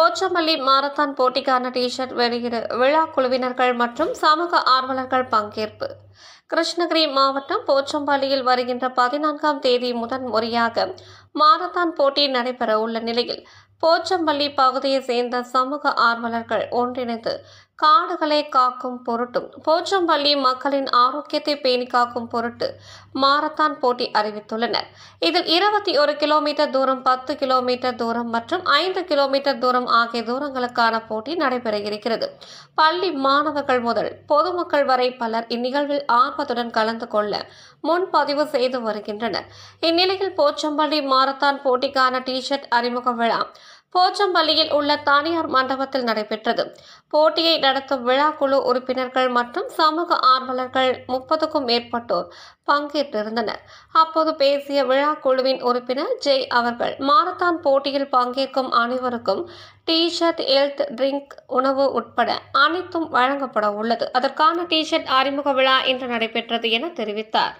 Pochampalli marathon போட்டிக்கான T shirt வெளியீடு விழா குழுவினர்கள் மற்றும் சமூக ஆர்வலர்கள் பங்கேற்பு. கிருஷ்ணகிரி மாவட்டம் போச்சம்பள்ளியில் வருகின்ற பதினான்காம் தேதி முதன் முறையாக மாரத்தான் போட்டி நடைபெற உள்ள நிலையில் போச்சம்பள்ளி பகுதியை சேர்ந்த சமூக ஆர்வலர்கள் ஒன்றிணைந்து காடுகளை காக்கும் பொருட்டும் போச்சம்பள்ளி மக்களின் ஆரோக்கியத்தை பேணி காக்கும் பொருட்டு மாரத்தான் போட்டி அறிவித்துள்ளனர். இதில் இருபத்தி ஒரு கிலோமீட்டர் தூரம் பத்து கிலோமீட்டர் தூரம் மற்றும் ஐந்து கிலோமீட்டர் தூரம் ஆகிய தூரங்களுக்கான போட்டி நடைபெற இருக்கிறது. பள்ளி மாணவர்கள் முதல் பொதுமக்கள் வரை பலர் இந்நிகழ்வில் ஆர்வத்துடன் கலந்து கொள்ள முன்பதிவு செய்து வருகின்றனர். இந்நிலையில் போச்சம்பள்ளி மாரத்தான் போட்டிக்கான டி ஷர்ட் அறிமுக விழா போச்சம்பள்ளியில் உள்ள தனியார் மண்டபத்தில் நடைபெற்றது. போட்டியை நடத்தும் விழா குழு உறுப்பினர்கள் மற்றும் சமூக ஆர்வலர்கள் முப்பதுக்கும் மேற்பட்டோர் பங்கேற்றிருந்தனர். அப்போது பேசிய விழா குழுவின் உறுப்பினர் ஜெய் அவர்கள் மாரத்தான் போட்டியில் பங்கேற்கும் அனைவருக்கும் டி ஷர்ட் ஹெல்த் ட்ரிங்க் உணவு உட்பட அனைத்தும் வழங்கப்பட உள்ளது. அதற்கான டி ஷர்ட் அறிமுக விழா இன்று நடைபெற்றது என தெரிவித்தார்.